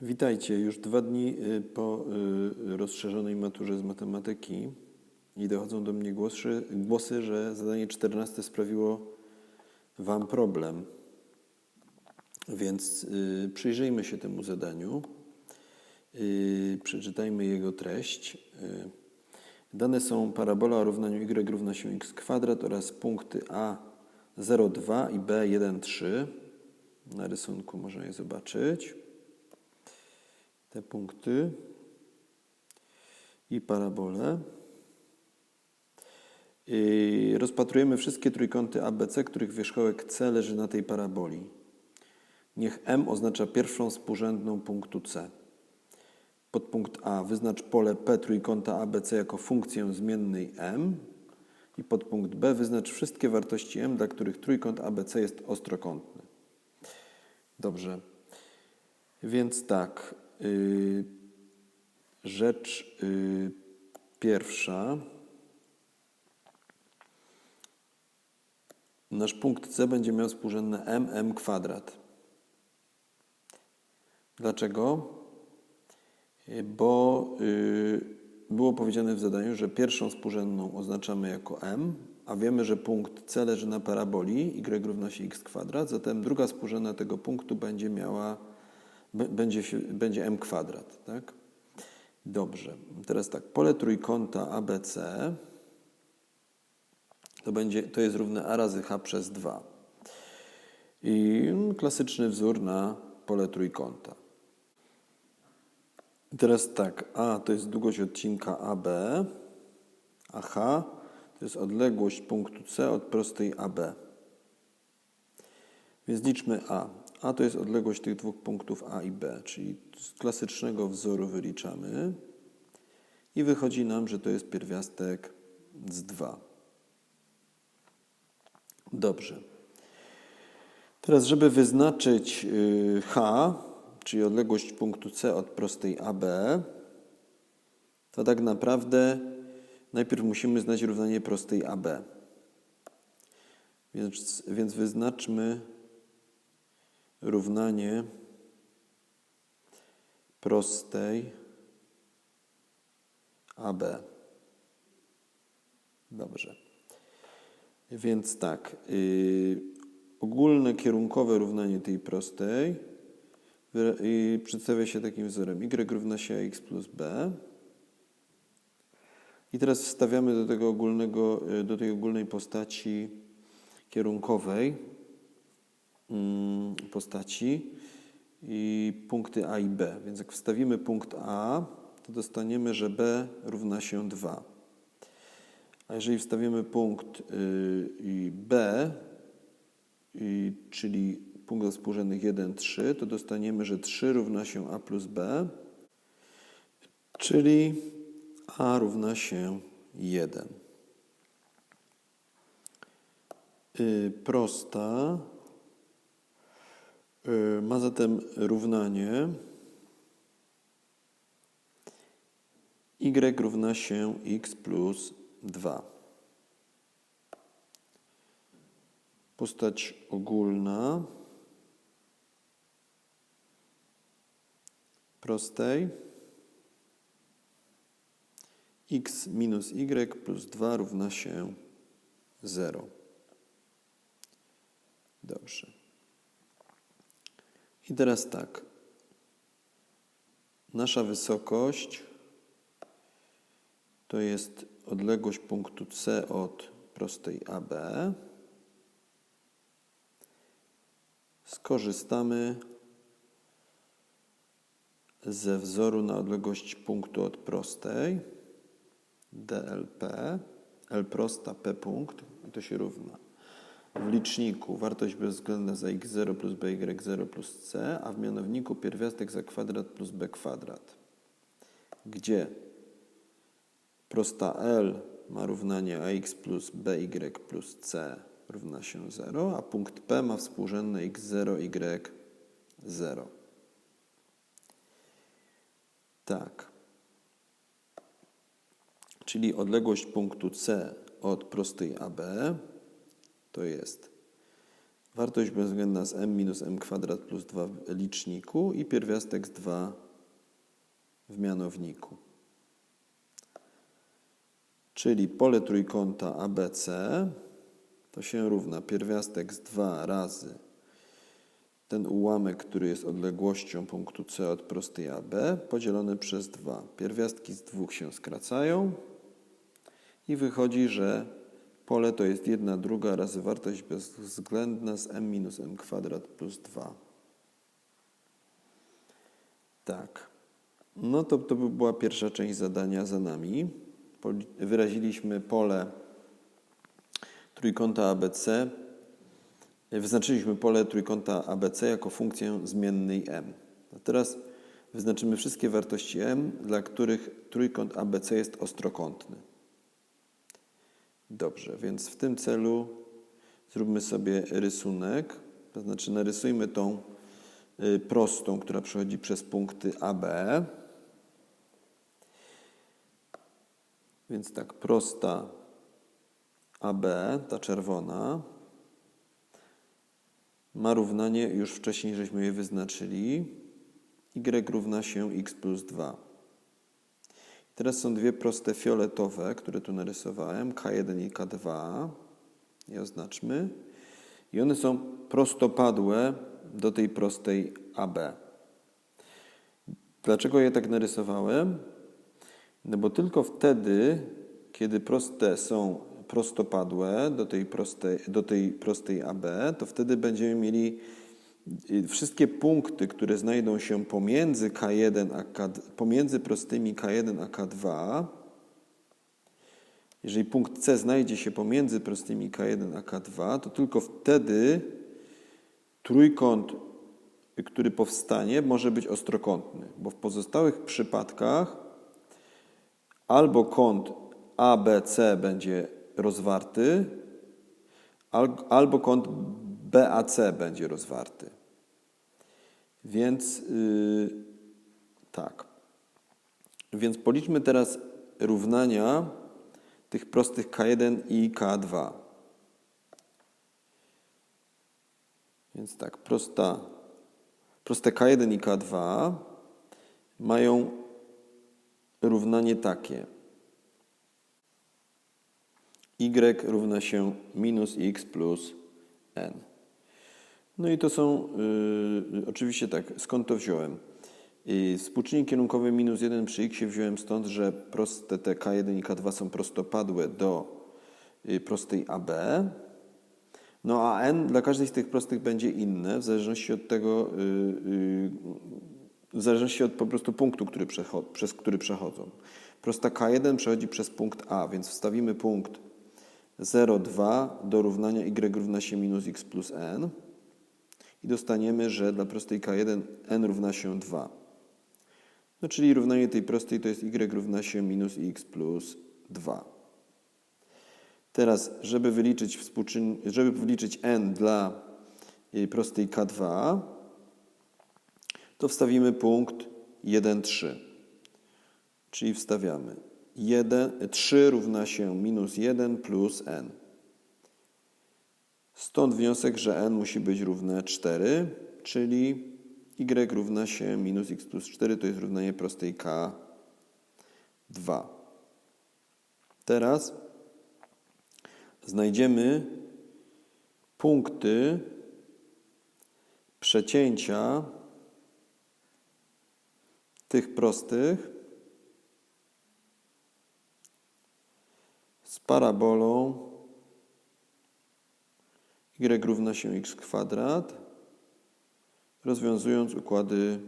Witajcie. Już dwa dni y, po y, rozszerzonej maturze z matematyki i dochodzą do mnie głosy, głosy, że zadanie 14 sprawiło Wam problem. Więc y, przyjrzyjmy się temu zadaniu. Przeczytajmy jego treść. Dane są parabola o równaniu y równa się x kwadrat oraz punkty a 0,2 i b 1,3. Na rysunku można je zobaczyć te punkty i parabole. I rozpatrujemy wszystkie trójkąty ABC, których wierzchołek C leży na tej paraboli. Niech M oznacza pierwszą współrzędną punktu C. Podpunkt A wyznacz pole P trójkąta ABC jako funkcję zmiennej M. I podpunkt B wyznacz wszystkie wartości M, dla których trójkąt ABC jest ostrokątny. Dobrze. Więc tak, rzecz y, pierwsza. Nasz punkt C będzie miał współrzędne m, m kwadrat. Dlaczego? Y, Bo y, było powiedziane w zadaniu, że pierwszą współrzędną oznaczamy jako m, a wiemy, że punkt C leży na paraboli y równa się x kwadrat, zatem druga współrzędna tego punktu będzie miała będzie, będzie m kwadrat, tak? Dobrze. Teraz tak, pole trójkąta ABC to, będzie, to jest równe a razy h przez 2. I klasyczny wzór na pole trójkąta. Teraz tak, a to jest długość odcinka AB, a h to jest odległość punktu C od prostej AB. Więc liczmy A. A to jest odległość tych dwóch punktów A i B, czyli z klasycznego wzoru wyliczamy i wychodzi nam, że to jest pierwiastek z 2. Dobrze. Teraz, żeby wyznaczyć y, H, czyli odległość punktu C od prostej AB, to tak naprawdę najpierw musimy znać równanie prostej AB. Więc, więc wyznaczmy równanie prostej AB. Dobrze. Więc tak, yy, ogólne kierunkowe równanie tej prostej yy, przedstawia się takim wzorem y równa się x plus b. I teraz wstawiamy do tego ogólnego, yy, do tej ogólnej postaci kierunkowej postaci i punkty A i B. Więc jak wstawimy punkt A, to dostaniemy, że B równa się 2. A jeżeli wstawimy punkt y, i B, i, czyli punkt współrzędnych 1, 3, to dostaniemy, że 3 równa się A plus B, czyli A równa się 1. Y, Prosta ma zatem równanie y równa się x plus 2. Postać ogólna prostej x minus y plus 2 równa się 0. Dobrze. I teraz tak. Nasza wysokość to jest odległość punktu C od prostej AB. Skorzystamy ze wzoru na odległość punktu od prostej DLP, L prosta P punkt to się równa. W liczniku wartość bezwzględna za x0 plus by0 plus c, a w mianowniku pierwiastek za kwadrat plus b kwadrat. Gdzie prosta L ma równanie ax plus by plus c równa się 0, a punkt P ma współrzędne x0, y0. Tak. Czyli odległość punktu C od prostej AB to jest Wartość bezwzględna z m minus m kwadrat plus 2 w liczniku i pierwiastek z 2 w mianowniku. Czyli pole trójkąta ABC to się równa pierwiastek z 2 razy ten ułamek, który jest odległością punktu C od prostej AB, podzielony przez 2. Pierwiastki z dwóch się skracają i wychodzi, że pole to jest 1 druga razy wartość bezwzględna z m minus m kwadrat plus 2. Tak. No to, to by była pierwsza część zadania za nami. Wyraziliśmy pole trójkąta ABC. Wyznaczyliśmy pole trójkąta ABC jako funkcję zmiennej m. A teraz wyznaczymy wszystkie wartości m, dla których trójkąt ABC jest ostrokątny. Dobrze, więc w tym celu zróbmy sobie rysunek. To znaczy narysujmy tą y, prostą, która przechodzi przez punkty AB. Więc tak, prosta AB, ta czerwona, ma równanie, już wcześniej żeśmy je wyznaczyli, y równa się x plus 2. Teraz są dwie proste fioletowe, które tu narysowałem, K1 i K2. Je oznaczmy. I one są prostopadłe do tej prostej AB. Dlaczego je tak narysowałem? No bo tylko wtedy, kiedy proste są prostopadłe do tej prostej, do tej prostej AB, to wtedy będziemy mieli wszystkie punkty, które znajdą się pomiędzy K1 a K, pomiędzy prostymi K1 a K2. Jeżeli punkt C znajdzie się pomiędzy prostymi K1 a K2, to tylko wtedy trójkąt, który powstanie, może być ostrokątny, bo w pozostałych przypadkach albo kąt ABC będzie rozwarty, al- albo kąt BAC będzie rozwarty. Więc yy, tak. Więc policzmy teraz równania tych prostych K1 i K2. Więc tak, prosta, proste K1 i K2 mają równanie takie. y równa się minus x plus n. No i to są, y, oczywiście tak, skąd to wziąłem? Współczynnik kierunkowy minus 1 przy x wziąłem stąd, że proste te K1 i K2 są prostopadłe do y, prostej AB. No a n dla każdej z tych prostych będzie inne, w zależności od tego, y, y, w zależności od po prostu punktu, który przez który przechodzą. Prosta K1 przechodzi przez punkt A, więc wstawimy punkt 0,2 do równania y równa się minus x plus n i dostaniemy, że dla prostej K1 n równa się 2. No czyli równanie tej prostej to jest y równa się minus x plus 2. Teraz, żeby wyliczyć, współczyn... żeby wyliczyć n dla y, prostej K2, to wstawimy punkt 1, 3. Czyli wstawiamy 1, 3 równa się minus 1 plus n. Stąd wniosek, że n musi być równe 4, czyli y równa się minus x plus 4, to jest równanie prostej k2. Teraz znajdziemy punkty przecięcia tych prostych z parabolą y równa się x kwadrat, rozwiązując układy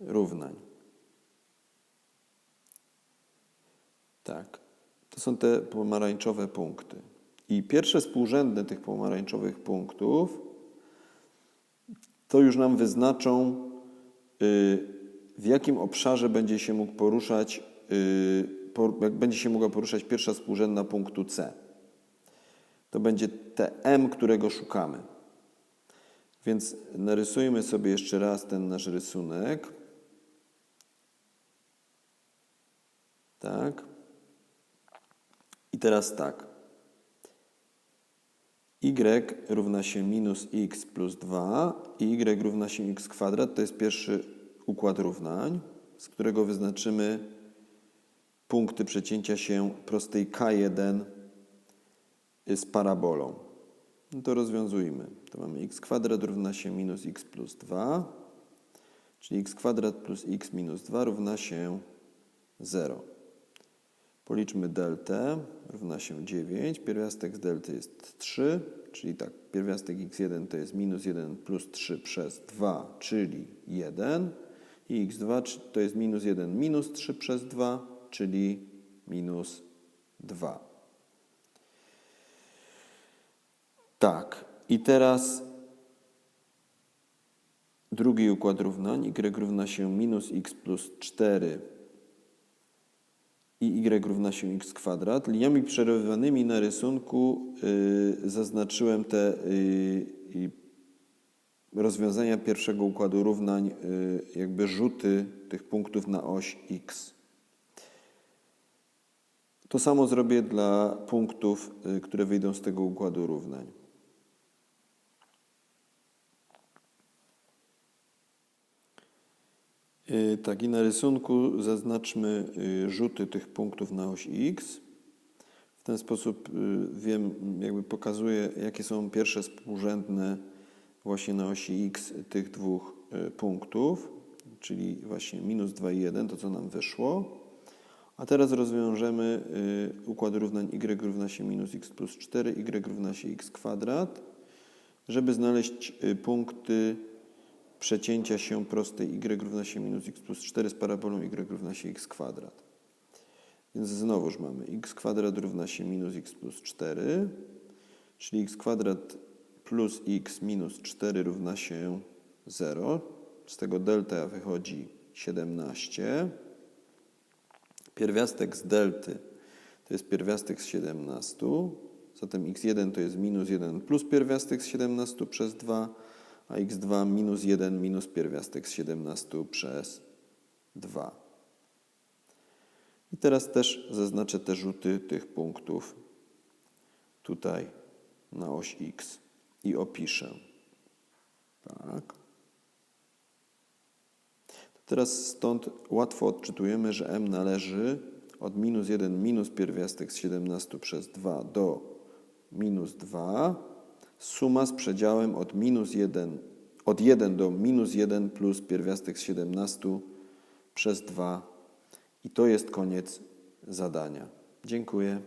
równań. Tak, to są te pomarańczowe punkty. I pierwsze współrzędne tych pomarańczowych punktów to już nam wyznaczą, y, w jakim obszarze będzie się mógł poruszać, y, będzie się mogła poruszać pierwsza współrzędna punktu C. To będzie te M, którego szukamy. Więc narysujmy sobie jeszcze raz ten nasz rysunek. Tak. I teraz tak. y równa się minus x plus 2 i y równa się x kwadrat. To jest pierwszy układ równań, z którego wyznaczymy punkty przecięcia się prostej K1 z parabolą. No to rozwiązujmy. To mamy x kwadrat równa się minus x plus 2, czyli x kwadrat plus x minus 2 równa się 0. Policzmy deltę, równa się 9, pierwiastek z delty jest 3, czyli tak, pierwiastek x1 to jest minus 1 plus 3 przez 2, czyli 1 i x2 czy- to jest minus 1 minus 3 przez 2, czyli minus 2. Tak, i teraz drugi układ równań, y równa się minus x plus 4 i y równa się x kwadrat. Liniami przerywanymi na rysunku y, zaznaczyłem te y, rozwiązania pierwszego układu równań, y, jakby rzuty tych punktów na oś x. To samo zrobię dla punktów, które wyjdą z tego układu równań. Tak, i na rysunku zaznaczmy y, rzuty tych punktów na oś x. W ten sposób y, wiem, jakby pokazuję, jakie są pierwsze współrzędne właśnie na osi x tych dwóch y, punktów, czyli właśnie minus 2 i 1, to co nam wyszło. A teraz rozwiążemy y, układ równań y równa się minus x plus 4, y równa się x kwadrat, żeby znaleźć y, punkty przecięcia się prostej y równa się minus x plus 4 z parabolą y równa się x kwadrat. Więc znowuż mamy x kwadrat równa się minus x plus 4, czyli x kwadrat plus x minus 4 równa się 0. Z tego delta wychodzi 17. Pierwiastek z delty to jest pierwiastek z 17. Zatem x1 to jest minus 1 plus pierwiastek z 17 przez 2, a x2 minus 1 minus pierwiastek z 17 przez 2. I teraz też zaznaczę te rzuty tych punktów tutaj na oś x i opiszę. Tak. Teraz stąd łatwo odczytujemy, że m należy od minus 1 minus pierwiastek z 17 przez 2 do minus 2. Suma z przedziałem od minus 1, od 1 do minus 1 plus pierwiastek z 17 przez 2. I to jest koniec zadania. Dziękuję.